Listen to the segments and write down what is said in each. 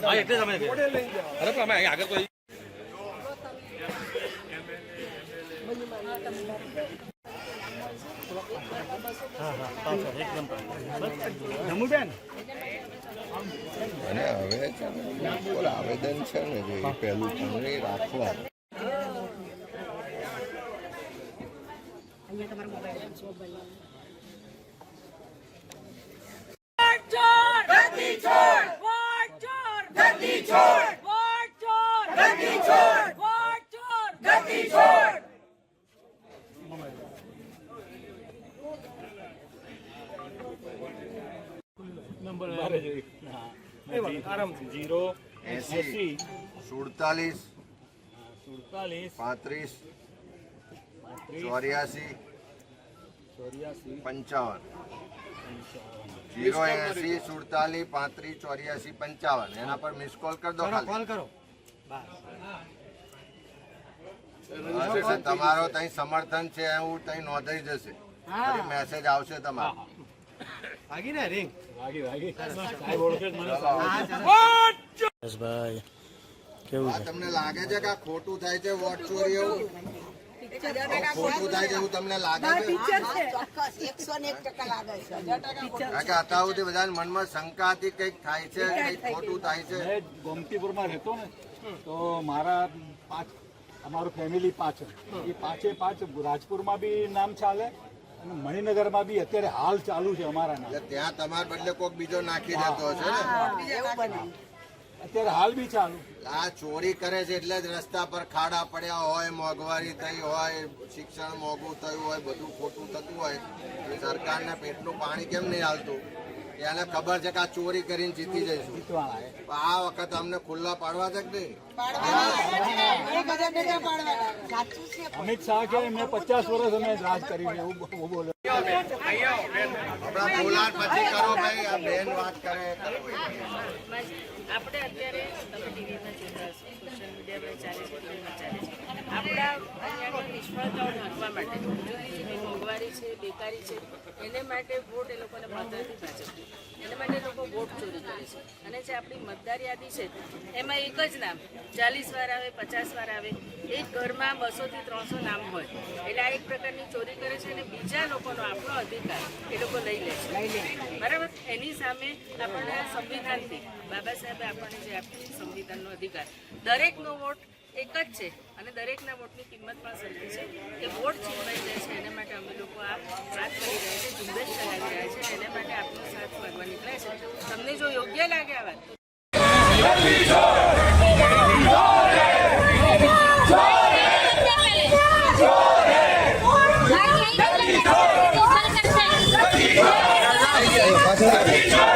હા એટલે જ અમે અરે પણ અમે અહીં આગળ કોઈ અને હવે છે ને બિલકુલ આવેદન છે ને જે એ પહેલું એ રાખવા. ગદ્દી છોડ વોટ છોડ ગદ્દી છોડ વોટ છોડ ગદ્દી છોડ વોટ છોડ ગદ્દી છોડ જીરો એસી. સુડતાલીસ. સુડતાલીસ. પાંત્રીસ. ચોર્યાસી. ચોર્યાસી. પંચાવન. જીરો એસી સુડતાલીસ પાંત્રીસ ચોર્યાસી પંચાવન. એના પર મિસ કોલ કરી દો કોલ કરો. તમારો ત્યાં સમર્થન છે હું ત્યાં નોંધાઈ જશે. મેસેજ આવશે તમારો. વાગી ને રિંગ વાગી વાગી. સાહેબ ઓળખે મને. ભાઈ કેવું તમને લાગે છે કે ખોટું થાય છે વોટ ચોરી એવું? ખોટું થાય છે એવું તમને લાગે છે? એકસો ને એક ટકા લાગે છે. કે અત્યાર સુધી બધાના મનમાં શંકા હતી કંઈક થાય છે કંઈક ખોટું થાય છે. મેં ગોમતીપુરમાં રહેતો ને તો મારા પાંચ અમારું ફેમિલી પાંચ એ પાંચે પાંચ રાજપુરમાં બી નામ ચાલે અને મણિનગરમાં બી અત્યારે હાલ ચાલુ છે અમારા ત્યાં તમારા બદલે કોઈક બીજો નાખી દેતો હશે ને? અત્યારે હાલ બી ચાલુ. આ ચોરી કરે છે એટલે જ રસ્તા પર ખાડા પડ્યા હોય મોંઘવારી થઈ હોય શિક્ષણ મોંઘું થયું હોય બધું ખોટું થતું હોય તો સરકારને પેટનું પાણી કેમ નહીં હાલતું? એને ખબર છે કે આ ચોરી કરીને જીતી જઈશું. આ વખત અમને ખુલ્લા પાડવા છે કે નહીં? અમિત શાહ કે મેં પચાસ વર્ષ અમે રાજ કર્યું એવું બોલે. આપણા બોલાટ પછી કરો ભાઈ આ બેન વાત કરે આપણે અત્યારે તમે ટીવીમાં જોતા સોશિયલ મીડિયામાં ચાલે છે ટીવીમાં ચાલે છે. આપણા અહીંયાની નિષ્ફળતાઓ ઢાંકવા માટે જુદી જુદી મોંઘવારી છે બેકારી છે એને માટે વોટ એ લોકોને મતદારથી ભાજપ એના માટે લોકો વોટ ચોરી કરે છે. અને જે આપણી મતદાર યાદી છે એમાં એક જ નામ ચાલીસ વાર આવે પચાસ વાર આવે એક ઘરમાં બસોથી ત્રણસો નામ હોય. એટલે આ એક પ્રકારની ચોરી કરે છે અને બીજા લોકોનો આપણો અધિકાર એ લોકો લઈ લે છે. બરાબર? એની સામે આપણને સંવિધાનથી બાબા સાહેબે આપણને જે આપ્યું સંવિધાનનો અધિકાર દરેકનો વોટ એક જ છે અને દરેકના વોટની કિંમત પણ સરખી છે કે વોટ છીનવાઈ જાય છે એના માટે અમે લોકો આ વાત કરી રહ્યા છે ઝુંબેશ ચલાવી રહ્યા છે એના માટે આપનો સાથ માગવા નીકળ્યા છે. તમને જો યોગ્ય લાગે આ વાત તો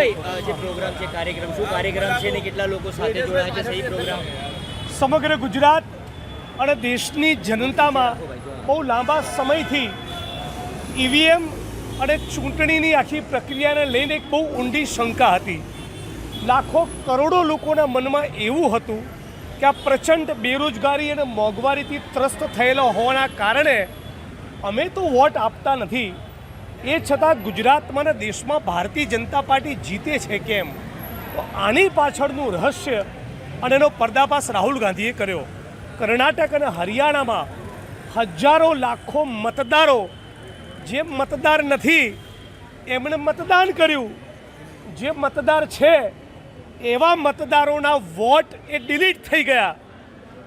અ, જે પ્રોગ્રામ છે કાર્યક્રમ શું કાર્યક્રમ છે ને કેટલા લોકો સાથે જોડાયા છે સહી પ્રોગ્રામ? સમગ્ર ગુજરાત અને દેશની જનતામાં બહુ લાંબા સમયથી ઈવીએમ અને ચૂંટણીની આખી પ્રક્રિયાને લઈને એક બહુ ઊંડી શંકા હતી. લાખો કરોડો લોકોના મનમાં એવું હતું કે આ પ્રચંડ બેરોજગારી અને મોંઘવારીથી ત્રસ્ત થયેલા હોવાના કારણે અમે તો વોટ આપતા નથી એ છતાં ગુજરાતમાં અને દેશમાં ભારતીય જનતા પાર્ટી જીતે છે કેમ? તો આની પાછળનું રહસ્ય અને એનો પર્દાફાશ રાહુલ ગાંધીએ કર્યો. કર્ણાટક અને હરિયાણામાં હજારો લાખો મતદારો જે મતદાર નથી, એમણે મતદાન કર્યું. જે મતદાર છે, એવા મતદારોના વોટ એ ડિલીટ થઈ ગયા.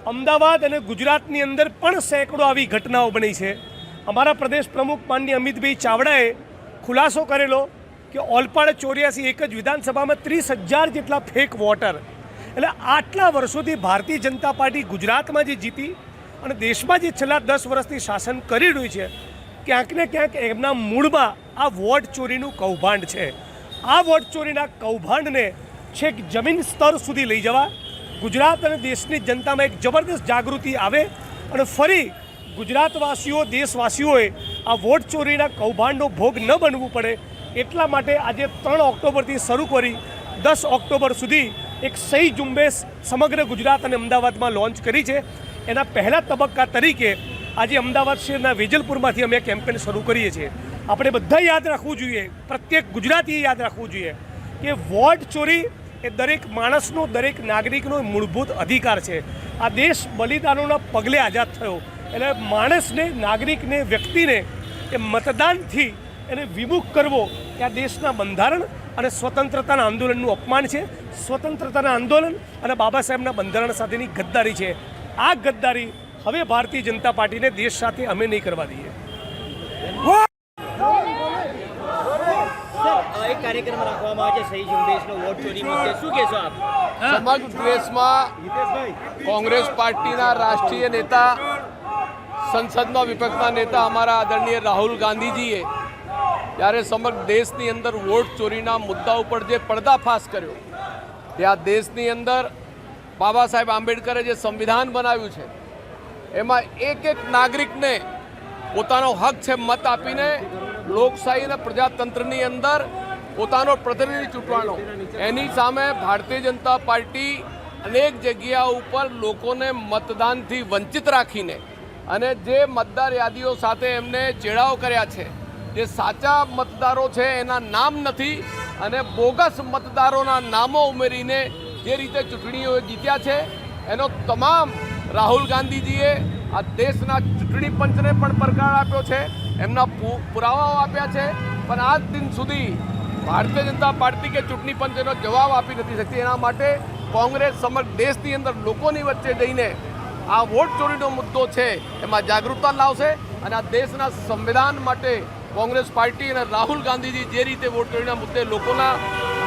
અમદાવાદ અને ગુજરાતની અંદર પણ સેંકડો આવી ઘટનાઓ બની છે. અમારા પ્રદેશ પ્રમુખ માનની અમિતભાઈ ચાવડાએ ખુલાસો કરેલો કે ઓલપાડ ચોર્યાસી એક જ વિધાનસભામાં ત્રીસ હજાર જેટલા ફેક વોટર એટલે આટલા વર્ષોથી ભારતીય જનતા પાર્ટી ગુજરાતમાં જે જીતી અને દેશમાં જે છેલ્લા દસ વર્ષથી શાસન કરી રહ્યું છે, ક્યાંક ને ક્યાંક એમના મૂળમાં આ વોટ ચોરીનું કૌભાંડ છે. આ વોટ ચોરીના કૌભાંડને છેક જમીન સ્તર સુધી લઈ જવા ગુજરાત અને દેશની જનતામાં એક જબરદસ્ત જાગૃતિ આવે અને ફરી ગુજરાતવાસીઓ, દેશવાસીઓએ આ વોટ ચોરીના કૌભાંડનો ભોગ ન બનવું પડે એટલા માટે આજે ત્રણ ઓક્ટોબરથી શરૂ કરી દસ ઓક્ટોબર સુધી એક સહી ઝુંબેશ સમગ્ર ગુજરાત અને અમદાવાદમાં લોન્ચ કરી છે. એના પહેલા તબક્કા તરીકે આજે અમદાવાદ શહેરના વેજલપુરમાંથી અમે કેમ્પેન શરૂ કરીએ છીએ. આપણે બધા યાદ રાખવું જોઈએ, પ્રત્યેક ગુજરાતીએ યાદ રાખવું જોઈએ કે વોટ ચોરી એ દરેક માણસનો, દરેક નાગરિકનો મૂળભૂત અધિકાર છે. આ દેશ બલિદાનોના પગલે આઝાદ થયો. એટલે માણસને નાગરિકને વ્યક્તિને એ મતદાનથી એને વિમુખ કરવો એ આ દેશના બંધારણ અને સ્વતંત્રતાના આંદોલનનું અપમાન છે. સ્વતંત્રતાના આંદોલન અને બાબા સાહેબના બંધારણ સાથેની ગદ્દારી છે. આ ગદ્દારી હવે ભારતીય જનતા પાર્ટીને દેશ સાથે અમે નહીં કરવા દઈએ. એક કાર્યક્રમ રાખવામાં આવે છે સહી ઝુંબેશનો વોટ ચોરી મુદ્દે. શું કહેશો આપ? કોંગ્રેસ પાર્ટીના રાષ્ટ્રીય નેતા સંસદના વિપક્ષના નેતા અમારા આદરણીય રાહુલ ગાંધીજીએ ત્યારે સમગ્ર દેશની અંદર વોટ ચોરીના મુદ્દા ઉપર જે પડદાફાશ કર્યો, તે આ દેશની અંદર બાબા સાહેબ આંબેડકરે જે સંવિધાન બનાવ્યું છે, એમાં એક એક નાગરિકને પોતાનો હક છે મત આપીને લોકશાહી અને પ્રજાતંત્રની અંદર પોતાનો પ્રતિનિધિ ચૂંટવાનો. એની સામે ભારતીય જનતા પાર્ટી અનેક જગ્યા ઉપર લોકોને મતદાનથી વંચિત રાખીને અને જે મતદાર યાદીઓ સાથે એમને ચેડાઓ કર્યા છે, જે સાચા મતદારો છે એના નામ નથી અને બોગસ મતદારોના નામો ઉમેરીને જે રીતે ચૂંટણીઓ જીત્યા છે, એનો તમામ રાહુલ ગાંધીજીએ આ દેશના ચૂંટણી પંચને પણ પડકાર આપ્યો છે, એમના પુરાવાઓ આપ્યા છે, પણ આજ દિન સુધી ભારતીય જનતા પાર્ટી કે ચૂંટણી પંચ એનો જવાબ આપી નથી શકતી એના માટે કોંગ્રેસ સમગ્ર દેશની અંદર લોકોની વચ્ચે જઈને આ વોટ ચોરીનો મુદ્દો છે, એમાં જાગૃતતા લાવશે અને આ દેશના સંવિધાન માટે કોંગ્રેસ પાર્ટી અને રાહુલ ગાંધીજી જે રીતે વોટ ચોરીના મુદ્દે લોકોના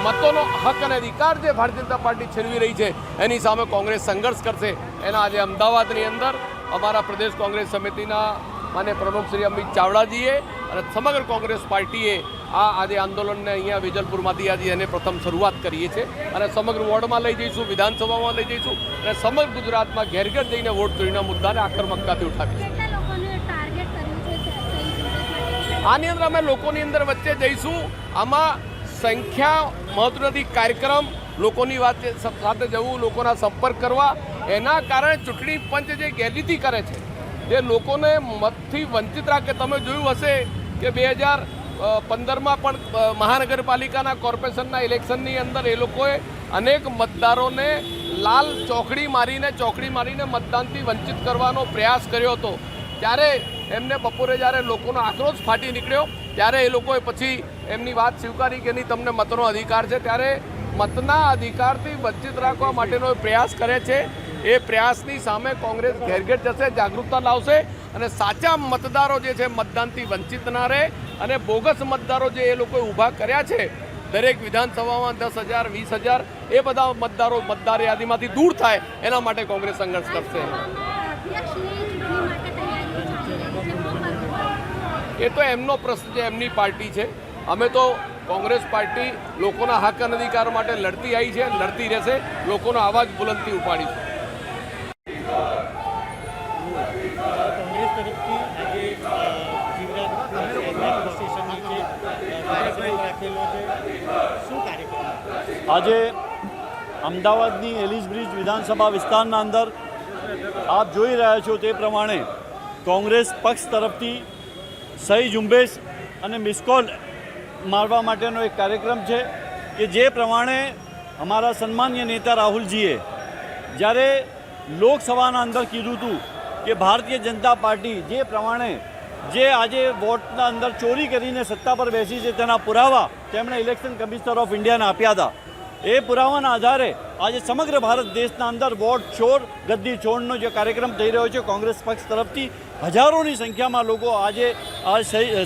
મતોનો હક અને અધિકાર જે ભારતીય જનતા પાર્ટી છેલવી રહી છે, એની સામે કોંગ્રેસ સંઘર્ષ કરશે. એના આજે અમદાવાદની અંદર અમારા પ્રદેશ કોંગ્રેસ સમિતિના માન્ય પ્રમુખ શ્રી અમિત ચાવડાજીએ અને સમગ્ર કોંગ્રેસ પાર્ટીએ આ આજે આંદોલનને અહીંયા વેજલપુરમાંથી આજે એને પ્રથમ શરૂઆત કરીએ છીએ અને સમગ્ર વોર્ડમાં લઈ જઈશું વિધાનસભામાં લઈ જઈશું અને સમગ્ર ગુજરાતમાં ઘેર ઘેર જઈને વોટ ચોરીના મુદ્દાને આક્રમકતાથી ઉઠાવીશું. આની અંદર અમે લોકોની અંદર વચ્ચે જઈશું. આમાં સંખ્યા મહત્વ નથી કાર્યક્રમ લોકોની વાત સાથે જવું લોકોના સંપર્ક કરવા. એના કારણે ચૂંટણી પંચ જે ગેરરીતિ કરે છે જે લોકોને મતથી વંચિત રાખે તમે જોયું હશે કે બે હજાર પંદરમાં પણ મહાનગરપાલિકાના કોર્પોરેશનના ઇલેક્શનની અંદર એ લોકોએ અનેક મતદારોને લાલ ચોકડી મારીને ચોકડી મારીને મતદાનથી વંચિત કરવાનો પ્રયાસ કર્યો હતો. ત્યારે એમને બપોરે જ્યારે લોકોનો આક્રોશ ફાટી નીકળ્યો, ત્યારે એ લોકોએ પછી એમની વાત સ્વીકારી કે નહીં, તમને મતનો અધિકાર છે. ત્યારે મતના અધિકારથી વંચિત રાખવા માટેનો પ્રયાસ કરે છે. એ પ્રયાસની સામે કોંગ્રેસ ઘેર જશે, જાગૃતતા લાવશે. અને સાચા મતદારો જે છે, મતદાનથી વંચિત ના રહે અને બોગસ મતદારો જે એ લોકોએ ઊભા કર્યા છે, દરેક વિધાનસભામાં દસ હજાર, વીસ હજાર, એ બધા મતદારો મતદાર યાદીમાંથી દૂર થાય, એના માટે કોંગ્રેસ સંઘર્ષ કરશે. એ તો એમનો પ્રશ્ન છે, એમની પાર્ટી છે. અમે તો કોંગ્રેસ પાર્ટી લોકોના હક અને અધિકાર માટે લડતી આવી છે, લડતી રહેશે, લોકોનો અવાજ બુલંદથી ઉપાડીશું. તરફથી આજે જીવરાજ સ્ટેશન નીચે કાર્યક્રમ રાખેલો છે, શું કાર્યક્રમ? આજે અમદાવાદની એલિસ બ્રિજ વિધાનસભા વિસ્તારના અંદર આપ જોઈ રહ્યા છો તે પ્રમાણે કોંગ્રેસ પક્ષ તરફથી સહી ઝુંબેશ અને મિસકોલ મારવા માટેનો એક કાર્યક્રમ છે કે જે પ્રમાણે અમારા સન્માન્ય નેતા રાહુલજીએ જ્યારે લોકસભાના અંદર કીધું હતું કે ભારતીય જનતા પાર્ટી જે પ્રમાણે જે આજે વોટના અંદર ચોરી કરીને સત્તા પર બેસી છે, તેના પુરાવા તેમણે ઇલેક્શન કમિશનર ઓફ ઇન્ડિયાને આપ્યા હતા. એ પુરાવાના આધારે આજે સમગ્ર ભારત દેશના અંદર વોટ ચોર, ગદ્દી ચોરનો જે કાર્યક્રમ થઈ રહ્યો છે, કોંગ્રેસ પક્ષ તરફથી હજારોની સંખ્યામાં લોકો આજે આ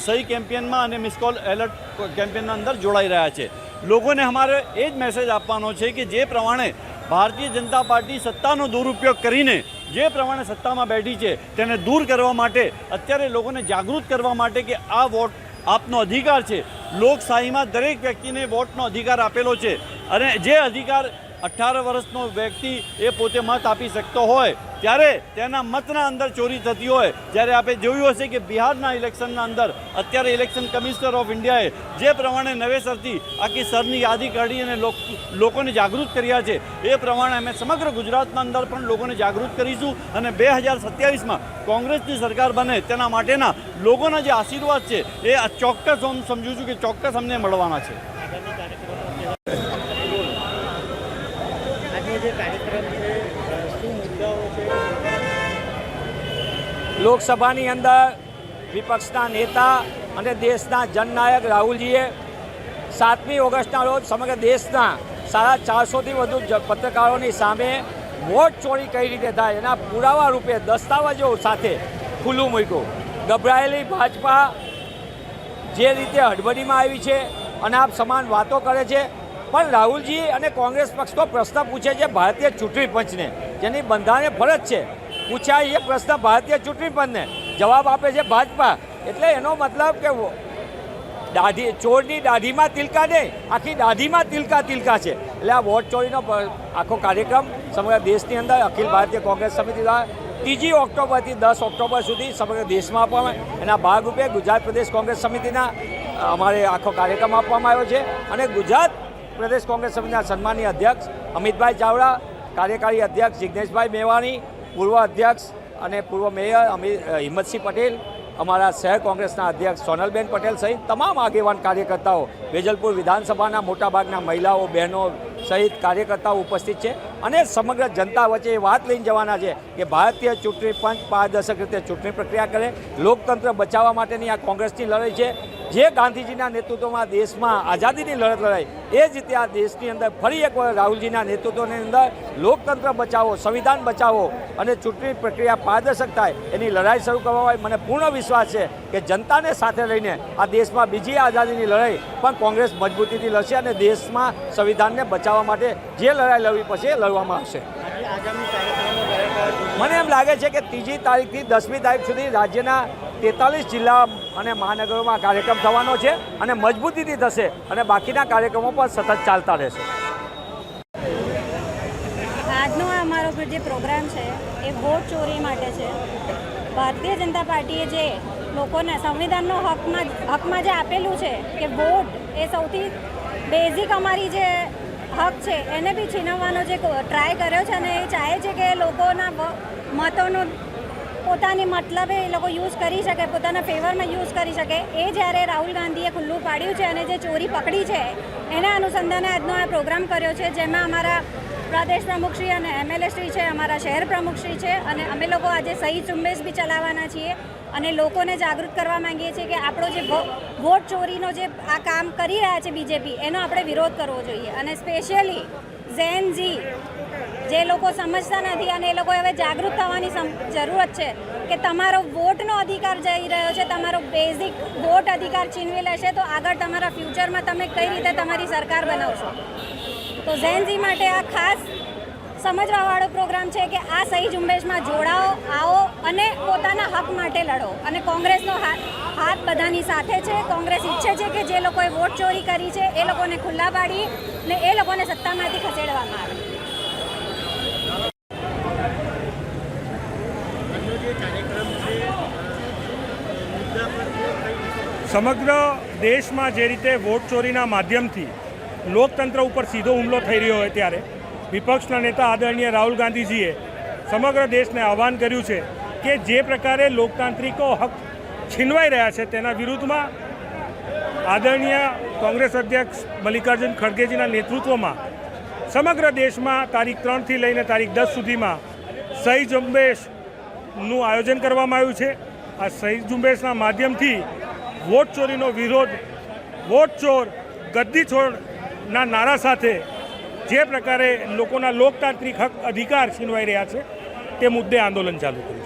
સહી કેમ્પેનમાં અને મિસકોલ એલર્ટ કેમ્પેનના અંદર જોડાઈ રહ્યા છે. લોકોને અમારે એ જ મેસેજ આપવાનો છે કે જે પ્રમાણે ભારતીય જનતા પાર્ટી સત્તાનો દુરુપયોગ કરીને જે પ્રમાણે સત્તામાં બેઠી છે, તેને દૂર કરવા માટે, અત્યારે લોકોને જાગૃત કરવા માટે કે આ વોટ આપનો અધિકાર છે. લોકશાહીમાં દરેક વ્યક્તિને વોટનો અધિકાર આપેલો છે. અને જે અધિકાર અઠ્ઠાર વર્ષનો વ્યક્તિ એ પોતે મત આપી શકતો હોય. ત્યારે તેના મતના અંદર ચોરી થતી હોય. જ્યારે આપણે જોયું હશે કે બિહારના ઇલેક્શનના અંદર અત્યારે ઇલેક્શન કમિશનર ઓફ ઇન્ડિયાએ જે પ્રમાણે નવેસરથી આખી સરની યાદી કાઢી અને લોકોને જાગૃત કર્યા છે, એ પ્રમાણે અમે સમગ્ર ગુજરાતના અંદર પણ લોકોને જાગૃત કરીશું અને બે હજાર સત્યાવીસમાં કોંગ્રેસની સરકાર બને તેના માટેના લોકોના જે આશીર્વાદ છે, એ ચોક્કસ હું સમજુ છું કે ચોક્કસ અમને મળવાના છે આગામી કાર્યક્રમો આજે જે કાર્યક્રમ છે અ, શું મુદ્દાઓ છે લોકસભાની અંદર વિપક્ષના નેતા અને દેશના જનનાયક રાહુલજીએ સાતમી ઓગસ્ટના રોજ સમગ્ર દેશના સાડા ચારસોથી વધુ પત્રકારોની સામે વોટ ચોરી કઈ રીતે થાય એના પુરાવા રૂપે દસ્તાવેજો સાથે ખુલ્લું મૂક્યું. ગભરાયેલી ભાજપા જે રીતે હડબડીમાં આવી છે અને આપ સમાન વાતો કરે છે, પણ રાહુલજી અને કોંગ્રેસ પક્ષ તો પ્રશ્ન પૂછે છે ભારતીય ચૂંટણી પંચને, જેની બંધારણે ફરજ છે. પૂછાય એ પ્રશ્ન ભારતીય ચૂંટણી પંચને. જવાબ આપે છે ભાજપા. એટલે એનો મતલબ કે દાઢી, ચોરની દાઢીમાં તિલકા નહીં, આખી દાઢીમાં તિલકા તિલકા છે. એટલે આ વોટ ચોરીનો આખો કાર્યક્રમ સમગ્ર દેશની અંદર, અખિલ ભારતીય કોંગ્રેસ સમિતિ દ્વારા ત્રીજી ઓક્ટોબરથી દસ ઓક્ટોબર સુધી સમગ્ર દેશમાં આપવામાં એના ભાગરૂપે ગુજરાત પ્રદેશ કોંગ્રેસ સમિતિના અમારે આખો કાર્યક્રમ આપવામાં આવ્યો છે. અને ગુજરાત પ્રદેશ કોંગ્રેસ સમિતિના સન્માનીય અધ્યક્ષ અમિતભાઈ ચાવડા, કાર્યકારી અધ્યક્ષ જિજ્ઞેશભાઈ મેવાણી પૂર્વ અધ્યક્ષ અને પૂર્વ મેયર અમિત હિંમતસિંહ પટેલ, અમારા શહેર કોંગ્રેસના અધ્યક્ષ સોનલબેન પટેલ સહિત તમામ આગેવાન કાર્યકર્તાઓ, વેજલપુર વિધાનસભાના મોટાભાગના મહિલાઓ, બહેનો સહિત કાર્યકર્તાઓ ઉપસ્થિત છે અને સમગ્ર જનતા વચ્ચે એ વાત લઈને જવાના છે કે ભારતીય ચૂંટણી પંચ પારદર્શક રીતે ચૂંટણી પ્રક્રિયા કરે, લોકતંત્ર બચાવવા માટેની આ કોંગ્રેસની લડાઈ છે જે ગાંધીજીના નેતૃત્વમાં દેશમાં આઝાદીની લડત લડાઈ એ જ રીતે આ દેશની અંદર ફરી એકવાર રાહુલજીના નેતૃત્વની અંદર લોકતંત્ર બચાવો સંવિધાન બચાવો અને ચૂંટણી પ્રક્રિયા પારદર્શક થાય એની લડાઈ શરૂ કરવામાં આવે મને પૂર્ણ વિશ્વાસ છે કે જનતાને સાથે લઈને આ દેશમાં બીજી આઝાદીની લડાઈ પણ કોંગ્રેસ મજબૂતીથી લડશે અને દેશમાં સંવિધાનને બચાવવા માટે જે લડાઈ લડવી પડશે એ લડવામાં આવશે? મને એમ લાગે છે કે ત્રીજી તારીખથી દસમી તારીખ સુધી રાજ્યના તેતાલીસ જિલ્લા અને મહાનગરોમાં કાર્યક્રમ થવાનો છે અને મજબૂતીથી થશે અને બાકીના કાર્યક્રમો પણ સતત ચાલતા રહેશે. આજનો અમારો જે પ્રોગ્રામ છે, એ વોટ ચોરી માટે છે. ભારતીય જનતા પાર્ટીએ જે લોકોને સંવિધાનનો હકમાં હકમાં જે આપેલું છે કે વોટ એ સૌથી બેઝિક અમારી જે હક છે, એને બી છીનવવાનો જે ટ્રાય કર્યો છે અને એ ચાહે છે કે લોકોના મતોનો પોતાની મતલબે એ લોકો યુઝ કરી શકે, પોતાના ફેવરમાં યુઝ કરી શકે. એ જ્યારે રાહુલ ગાંધીએ ખુલ્લું પાડ્યું છે અને જે ચોરી પકડી છે, એના અનુસંધાને આજનો આ પ્રોગ્રામ કર્યો છે, જેમાં અમારા પ્રદેશ પ્રમુખશ્રી અને એમએલએ શ્રી છે, અમારા શહેર પ્રમુખશ્રી છે, અને અમે લોકો આજે સહી ઝુંબેશ બી ચલાવવાના છીએ. અને લોકોને જાગૃત કરવા માંગીએ છીએ કે આપણો જે વોટ ચોરીનો જે આ કામ કરી રહ્યા છે બીજેપી એનો આપણે વિરોધ કરવો જોઈએ. અને સ્પેશિયલી ઝેન ઝી જે લોકો સમજતા નથી અને એ લોકો હવે જાગૃત થવાની જરૂરત છે કે તમારો વોટનો અધિકાર જઈ રહ્યો છે, તમારો બેઝિક વોટ અધિકાર છીનવી લેશે, તો આગળ તમારા ફ્યુચરમાં તમે કઈ રીતે તમારી સરકાર બનાવશો? તો ઝેનજી માટે આ ખાસ સમજવાવાળો પ્રોગ્રામ છે કે આ સહી ઝુંબેશમાં જોડાઓ, આવો અને પોતાના હક માટે લડો. અને કોંગ્રેસનો હાથ હાથ બધાની સાથે છે. કોંગ્રેસ ઈચ્છે છે કે જે લોકોએ વોટ ચોરી કરી છે, એ લોકોને ખુલ્લા પાડી ને એ લોકોને સત્તામાંથી ખસેડવામાં આવે આજનો જે કાર્યક્રમ છે અ, સમગ્ર દેશમાં જે રીતે વોટ ચોરીના માધ્યમથી લોકતંત્ર ઉપર સીધો હુમલો થઈ રહ્યો હોય ત્યારે વિપક્ષના નેતા આદરણીય રાહુલ ગાંધીજીએ સમગ્ર દેશને આહવાન કર્યું છે કે જે પ્રકારે લોકતાંત્રિકો હક છીનવાઈ રહ્યા છે તેના વિરુદ્ધમાં આદરણીય કોંગ્રેસ અધ્યક્ષ મલ્લિકાર્જુન ખડગેજીના નેતૃત્વમાં સમગ્ર દેશમાં તારીખ ત્રણથી લઈને તારીખ દસ સુધીમાં સહી ઝુંબેશનું આયોજન કરવામાં આવ્યું છે. આ સહી ઝુંબેશના માધ્યમથી વોટ ચોરીનો વિરોધ, વોટ ચોર, ગદ્દી છોડના નારા સાથે જે પ્રકારે લોકોના લોકતાંત્રિક હક અધિકાર છીનવાઈ રહ્યા છે, તે મુદ્દે આંદોલન ચાલુ કર્યું.